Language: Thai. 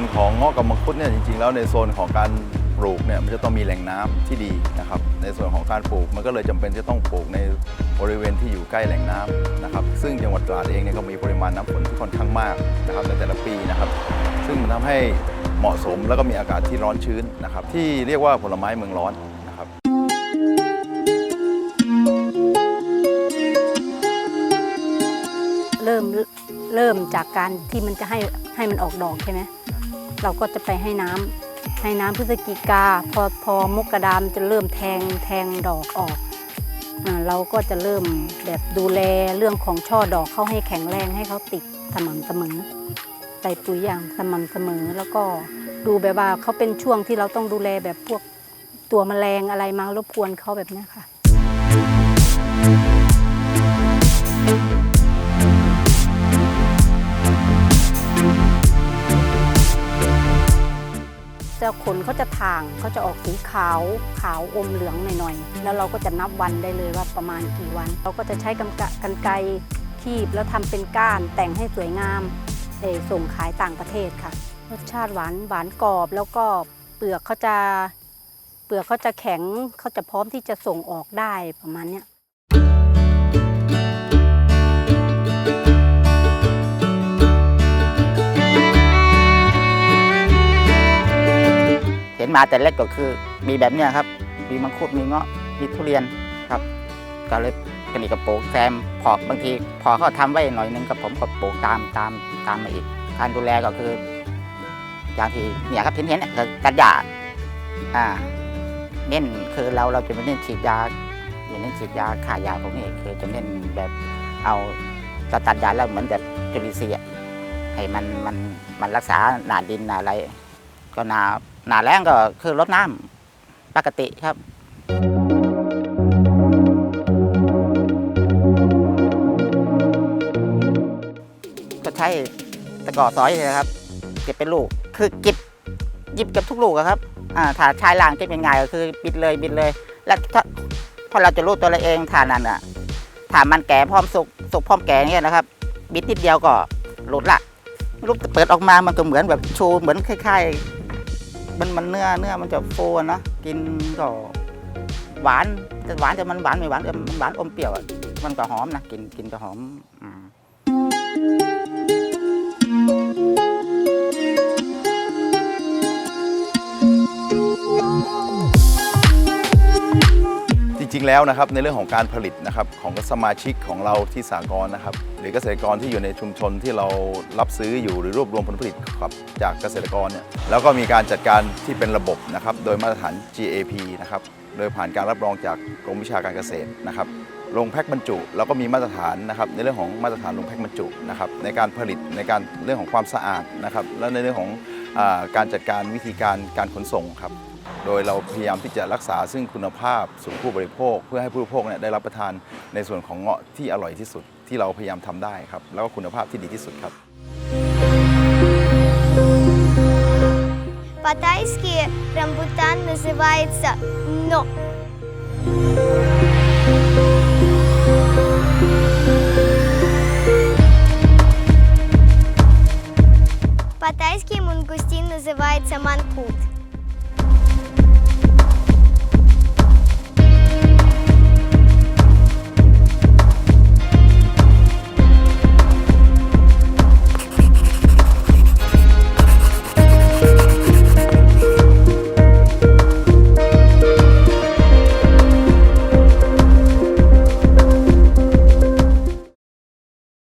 นของงอกกับมังคุดเนี่ยจริงๆ แล้วในโซนของการปลูกเนี่ยมันจะต้องมีแหล่งน้ำที่ดีนะครับในส่วนของการปลูกมันก็เลยจำเป็นจะต้องปลูกในบริเวณที่อยู่ใกล้แหล่งน้ำนะครับซึ่งจังหวัดตราดเองเนี่ยก็มีปริมาณน้ำฝนที่ค่อนข้างมากนะครับในแต่ละปีนะครับซึ่งมันทำให้เหมาะสมแล้วก็มีอากาศที่ร้อนชื้นนะครับที่เรียกว่าผลไม้เมืองร้อนนะครับเริ่มเริ่มจากการที่มันจะให้ให้มันออกดอกใช่ไหม เราก็จะไปให้น้ำให้น้ำพฤศจิกา พอพอมกรามจะเริ่มแทงแทงดอกออกอเราก็จะเริ่มแบบดูแลเรื่องของช่อดอกเขาให้แข็งแรงให้เขาติดสม่ำเสมอใส่ปุ๋ยอย่างสม่ำเสมอ แล้วก็ดูแบบว่าเขาเป็นช่วงที่เราต้องดูแลแบบพวกตัวแมลงอะไรมารบกวนเขาแบบนี้ค่ะ เจ้าขนเขาจะถ่างเขาจะออกสีขาวขาวอมเหลืองหน่อยๆ แล้วเราก็จะนับวันได้เลยว่าประมาณกี่วัน เราก็จะใช้กำกะกันไกรคีบแล้วทำเป็นก้านแต่งให้สวยงามเออส่งขายต่างประเทศค่ะ รสชาติหวานหวานกรอบแล้วก็เปลือกเขาจะเปลือกเขาจะแข็งเขาจะพร้อมที่จะส่งออกได้ประมาณเนี้ย นาแต่เล็กก็คือมีแบบเนี้ยครับ มีมังคุดมีเงาะมีทุเรียนครับ ก็เลยกระดิกกระโปรงแซมพอบางทีพอเขาทำไว้หน่อยนึงกับผมก็ปลูกตามตามตามมาอีกการดูแลก็คือ อย่างที่เนี่ยครับเห็นเห็นเนี่ยตัดหญ้าอ่าเน้นคือเราเราจะไม่เน้นฉีดยาอย่าเน้นฉีดยาฆ่ายาพวกนี้คือจะเน้นแบบเอาจะตัดยาแล้วเหมือนแบบจุลินทรีย์ให้มันมันมันรักษาหนาดินหนาอะไร ก็นา หนาแรงก็คือลดน้ำปกติครับก็ใช้ตะกอซอยเลยครับ เก็บเป็นลูก คือก็บหยิบเก็บทุกลูกอะครับอ่าถ้าใช้ล่างเก็บยังไงก็คือบิดเลยบิดเลย แล้วถ้าพอเราจะรู้ตัวเราเองถานั้นอะถ้ามันแก่พร้อมสุกสุกพร้อมแก่เนี่ยนะครับ บิดนิดเดียวก็หลุดละรู้เปิดออกมามันก็เหมือนแบบชูเหมือนคล้ายๆ มันมันเนื้อเนื้อมันจะโฟนนะกินก็หวานจะหวานแต่มันหวานไม่หวานแต่มันหวานอมเปรี้ยวอะมันก็หอมนะกินกินก็หอมอืม ริง ๆ แล้วนะครับในเรื่องของการผลิตนะครับของสมาชิกของเราที่สากลนะครับ หรือเกษตรกรที่อยู่ในชุมชนที่เรารับซื้ออยู่หรือรวบรวมผลผลิตครับจากเกษตรกรเนี่ยแล้วก็มีการจัดการที่เป็นระบบนะครับโดยมาตรฐาน GAP นะครับโดยผ่านการรับรองจากกรมวิชาการเกษตรนะครับลงแพ็คบรรจุแล้วก็มีมาตรฐานนะครับในเรื่องของมาตรฐานลงแพ็คบรรจุนะครับในการผลิตในการเรื่องของความสะอาดนะครับและในเรื่องของอการจัดการวิธีการการขนส่งครับ โดยเราพยายามที่จะรักษาซึ่งคุณภาพสู่ผู้บริโภค เพื่อให้ผู้บริโภคเนี่ยได้รับประทานในส่วนของเงาะที่อร่อยที่สุด ที่เราพยายามทำได้ครับ แล้วก็คุณภาพที่ดีที่สุดครับ Паттайский рамбутан называется но. Паттайский мангустин называется манкут.